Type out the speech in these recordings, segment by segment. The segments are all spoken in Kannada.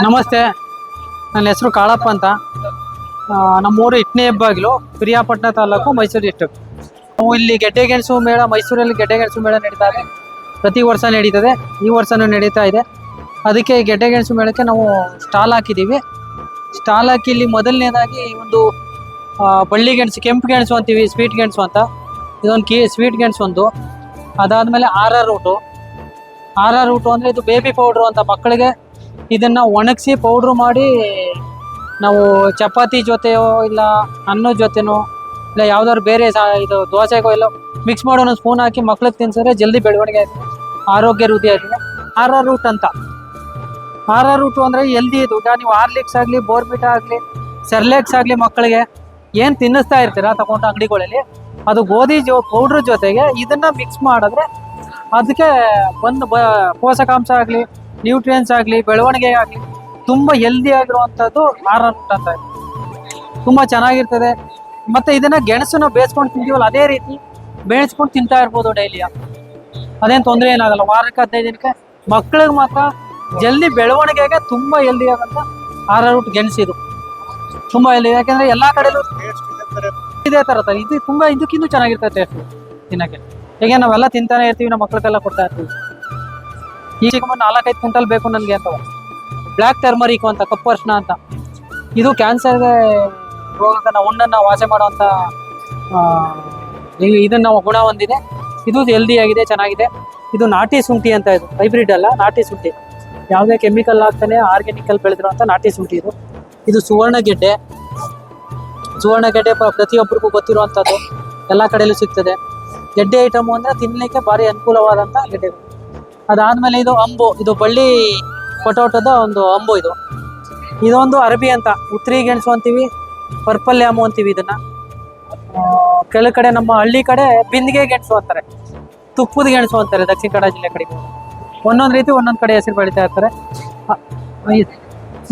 ನಮಸ್ತೆ. ನನ್ನ ಹೆಸರು ಕಾಳಪ್ಪ ಅಂತ. ನಮ್ಮೂರು ಇಟ್ನೇ ಹೆಬ್ಬಾಗಿಲು, ಪ್ರಿಯಾಪಟ್ಟಣ ತಾಲೂಕು ಮೈಸೂರು ಡಿಸ್ಟ್ರಿಕ್ಟ್ ನಾವು ಇಲ್ಲಿ ಗೆಡ್ಡೆ ಗೆಣಸು ಮೇಳ, ಮೈಸೂರಲ್ಲಿ ಗೆಡ್ಡೆ ಗೆಣಸು ಮೇಳ ನಡೀತಾ ಇದೆ. ಪ್ರತಿ ವರ್ಷ ನಡೀತದೆ. ಈ ವರ್ಷನೂ ನಡೀತಾ ಇದೆ. ಅದಕ್ಕೆ ಗೆಡ್ಡೆ ಗೆಣಸು ಮೇಳಕ್ಕೆ ನಾವು ಸ್ಟಾಲ್ ಹಾಕಿದ್ದೀವಿ. ಸ್ಟಾಲ್ ಹಾಕಿ ಇಲ್ಲಿ ಮೊದಲನೇದಾಗಿ ಒಂದು ಬಳ್ಳಿ ಗೆಣಸು, ಕೆಂಪು ಗೆಣಸು ಅಂತೀವಿ, ಸ್ವೀಟ್ ಗೆಣಸು ಅಂತ. ಇದೊಂದು ಕಿ, ಸ್ವೀಟ್ ಗೆಣಸು ಒಂದು. ಅದಾದಮೇಲೆ arrowroot. Arrowroot ಅಂದರೆ ಇದು ಬೇಬಿ ಪೌಡ್ರು ಅಂತ ಮಕ್ಕಳಿಗೆ ಇದನ್ನ ಒಣಗಿಸಿ ಪೌಡ್ರ್ ಮಾಡಿ ನಾವು ಚಪಾತಿ ಜೊತೆಯೋ ಇಲ್ಲ ಅನ್ನದ ಜೊತೆನೋ ಇಲ್ಲ ಯಾವ್ದಾದ್ರು ಬೇರೆ ಸಾ ಇದು ದೋಸೆಗೋ ಇಲ್ಲ ಮಿಕ್ಸ್ ಮಾಡೋ ಒಂದು ಸ್ಪೂನ್ ಹಾಕಿ ಮಕ್ಳಿಗೆ ತಿನ್ಸಿದ್ರೆ ಜಲ್ದಿ ಬೆಳವಣಿಗೆ ಆಯ್ತದೆ. ಆರೋಗ್ಯ ವೃದ್ಧಿ ಆಯ್ತದೆ. ಆರ್ ಆರ್ ರೂಟ್ ಅಂತ. ಆರ್ ಆರ್ ರೂಟು ಅಂದರೆ ಎಲ್ದಿ ಇದು. ನೀವು ಆರ್ಲಿಕ್ಸ್ ಆಗಲಿ ಬೋರ್ಬಿಟ ಆಗಲಿ, ಸೆರ್ಲೆಕ್ಸ್ ಆಗಲಿ ಮಕ್ಕಳಿಗೆ ಏನು ತಿನ್ನಿಸ್ತಾ ಇರ್ತೀರಾ ತಗೊಂಡು ಅಂಗಡಿಗಳಲ್ಲಿ, ಅದು ಗೋಧಿ ಜೊ ಪೌಡ್ರ್ ಜೊತೆಗೆ ಇದನ್ನ ಮಿಕ್ಸ್ ಮಾಡಿದ್ರೆ ಅದಕ್ಕೆ ಒಂದು ಬ, ಪೋಷಕಾಂಶ ಆಗಲಿ ನ್ಯೂಟ್ರಿಯನ್ಸ್ ಆಗಲಿ, ಬೆಳವಣಿಗೆ ಆಗಲಿ, ತುಂಬ ಹೆಲ್ದಿ ಆಗಿರುವಂಥದ್ದು ಆರ್ ಆರ್ ರೂಟ್ ಅಂತ. ತುಂಬ ಚೆನ್ನಾಗಿರ್ತದೆ. ಮತ್ತೆ ಇದನ್ನ ಗೆಣಸನ್ನ ಬೇಯಿಸ್ಕೊಂಡು ತಿಂತೀವಲ್ಲ, ಅದೇ ರೀತಿ ಬೇಯಿಸ್ಕೊಂಡು ತಿಂತಾ ಇರ್ಬೋದು ಡೈಲಿ ಅದೇನು ತೊಂದರೆ ಏನಾಗಲ್ಲ, ವಾರಕ್ಕೆ ಹದಿನೈದು ದಿನಕ್ಕೆ ಮಕ್ಕಳಿಗೆ ಮಾತ್ರ ಜಲ್ದಿ ಬೆಳವಣಿಗೆಗೆ ತುಂಬ ಹೆಲ್ದಿ ಆಗಂತ ಆರ್ ರೂಟ್ ಗೆಣಸಿದು ತುಂಬ ಹೆಲ್ದಿ ಯಾಕಂದ್ರೆ ಎಲ್ಲ ಕಡೆಲೂ ಇದೇ ಥರ ಇದು ತುಂಬಾ, ಇದಕ್ಕಿಂತ ಚೆನ್ನಾಗಿರ್ತದೆ ಟೇಸ್ಟ್ ತಿನ್ನಕ್ಕೆ. ಹೇಗೆ ನಾವೆಲ್ಲ ತಿಂತಾನೆ ಇರ್ತೀವಿ, ನಮ್ಮ ಮಕ್ಕಳಿಗೆಲ್ಲ ಕೊಡ್ತಾ ಇರ್ತೀವಿ. ಈ ಚಿಕ್ಕ ನಾಲ್ಕೈದು ಕ್ವಿಂಟಲ್ ಬೇಕು ನನಗೆ ಅಂತ. ಬ್ಲ್ಯಾಕ್ ಟರ್ಮರಿಕ್ ಅಂತ, ಕಪ್ಪು ಅರ್ಶನ ಅಂತ. ಇದು ಕ್ಯಾನ್ಸರ್ಗೆ ರೋಗನ ಹುಣ್ಣನ್ನು ವಾಸೆ ಮಾಡುವಂತ ಇದನ್ನು ಗುಣ ಹೊಂದಿದೆ. ಇದು ಹೆಲ್ದಿ ಆಗಿದೆ, ಚೆನ್ನಾಗಿದೆ. ಇದು ನಾಟಿ ಶುಂಠಿ ಅಂತ ಇದು ಹೈಬ್ರಿಡ್ ಅಲ್ಲ, ನಾಟಿ ಶುಂಠಿ. ಯಾವುದೇ ಕೆಮಿಕಲ್ ಆಗ್ತಾನೆ ಆರ್ಗ್ಯಾನಿಕಲ್ ಬೆಳೆದಿರುವಂತ ನಾಟಿ ಶುಂಠಿ ಇದು. ಇದು ಸುವರ್ಣ ಗೆಡ್ಡೆ ಸುವರ್ಣ ಗೆಡ್ಡೆ ಪ- ಪ್ರತಿಯೊಬ್ಬರಿಗೂ ಗೊತ್ತಿರುವಂಥದ್ದು ಎಲ್ಲ ಕಡೆಯಲ್ಲೂ ಸಿಗ್ತದೆ. ಗೆಡ್ಡೆ ಐಟಮು ಅಂದರೆ ತಿನ್ನಲಿಕ್ಕೆ ಭಾರಿ ಅನುಕೂಲವಾದಂಥ ಗೆಡ್ಡೆ. ಅದಾದ್ಮೇಲೆ ಇದು ಅಂಬು, ಇದು ಬಳ್ಳಿ ಕೊಟೋಟದ ಒಂದು ಅಂಬು ಇದು. ಇದೊಂದು ಅರಬಿ ಅಂತ. ಉತ್ರಿ ಗೆಣಸು ಅಂತೀವಿ, ಪರ್ಪಲ್ ಯಾಮು ಅಂತೀವಿ ಇದನ್ನ. ಕೆಳ ಕಡೆ ನಮ್ಮ ಹಳ್ಳಿ ಕಡೆ ಬಿಂದಿಗೆ ಗೆಣಸು ಅಂತಾರೆ. ತುಪ್ಪದ ಗೆಣಸು ಅಂತಾರೆ ದಕ್ಷಿಣ ಕನ್ನಡ ಜಿಲ್ಲೆ ಕಡೆ. ಒಂದೊಂದು ರೀತಿ ಒಂದೊಂದು ಕಡೆ ಹೆಸರು ಬೆಳೀತಾ ಇರ್ತಾರೆ.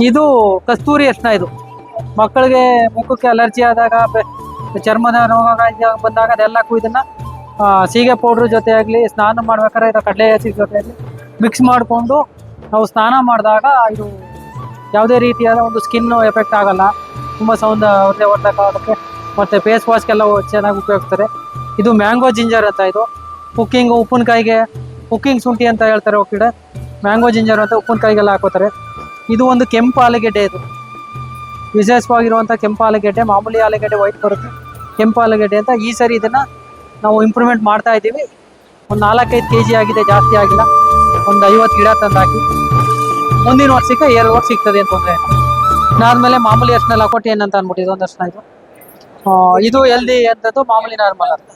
ಇದು ಕಸ್ತೂರಿ ಅರ್ಶನ ಇದು. ಮಕ್ಕಳಿಗೆ ಮುಖಕ್ಕೆ ಅಲರ್ಜಿ ಆದಾಗ ಚರ್ಮದ ರೋಗ ಬಂದಾಗ ಅದೆಲ್ಲಕ್ಕೂ ಇದನ್ನ ಸೀಗೆ ಪೌಡ್ರ್ ಜೊತೆ ಆಗಲಿ, ಸ್ನಾನ ಮಾಡ್ಬೇಕಾದ್ರೆ ಇದು ಕಡಲೆ ಹಸಿ ಜೊತೆ ಆಗಲಿ ಮಿಕ್ಸ್ ಮಾಡಿಕೊಂಡು ನಾವು ಸ್ನಾನ ಮಾಡಿದಾಗ ಇದು ಯಾವುದೇ ರೀತಿಯಾದ ಒಂದು ಸ್ಕಿನ್ ಎಫೆಕ್ಟ್ ಆಗಲ್ಲ. ತುಂಬ ಸೌಂದರ್ಯವರ್ಧಕ ಅದಕ್ಕೆ ಮತ್ತು ಫೇಸ್ ವಾಶ್ಗೆಲ್ಲ ಚೆನ್ನಾಗಿ ಉಪಯೋಗಿಸ್ತಾರೆ. ಇದು ಮ್ಯಾಂಗೋ ಜಿಂಜರ್ ಅಂತ ಇದು. ಕುಕ್ಕಿಂಗ್ ಉಪ್ಪಿನಕಾಯಿಗೆ ಕುಕ್ಕಿಂಗ್ ಶುಂಠಿ ಅಂತ ಹೇಳ್ತಾರೆ ಒಕ್ಕಡೆ. ಮ್ಯಾಂಗೋ ಜಿಂಜರ್ ಅಂತ ಉಪ್ಪಿನಕಾಯಿಗೆಲ್ಲ ಹಾಕೋತಾರೆ. ಇದು ಒಂದು ಕೆಂಪು ಆಲೂಗೆಡ್ಡೆ ಇದು. ವಿಶೇಷವಾಗಿರುವಂಥ ಕೆಂಪು ಆಲೂಗೆಡ್ಡೆ, ಮಾಮೂಲಿ ಆಲೂಗೆಡ್ಡೆ ವೈಟ್ ಬರುತ್ತೆ. ಕೆಂಪು ಆಲೂಗೆಡ್ಡೆ ಅಂತ ಈ ಸರಿ ಇದನ್ನ ನಾವು ಇಂಪ್ರೂವ್ಮೆಂಟ್ ಮಾಡ್ತಾ ಇದ್ದೀವಿ. ಒಂದು ನಾಲ್ಕೈದು ಕೆ ಜಿ ಆಗಿದೆ, ಜಾಸ್ತಿ ಆಗಿಲ್ಲ. ಒಂದು ಐವತ್ತು ಗಿಡ ತಂದಾಕಿ. ಮುಂದಿನ ವರ್ಷಕ್ಕೆ ಎರಡು ವರ್ಷ ಸಿಗ್ತದೆ ಅಂತ ತೊಂದರೆ ಇದಾದ್ಮೇಲೆ ಮಾಮೂಲಿ ಅರ್ಶಿನ ಲಕೋಟಿ ಏನಂತ ಅಂದ್ಬಿಟ್ಟು ಇದೊಂದು ಅರ್ಶನ ಇದು. ಇದು ಎಲ್ದಿ ಅಂತದ್ದು ಮಾಮೂಲಿ ನಾರ್ಮಲ್ ಅಂತ.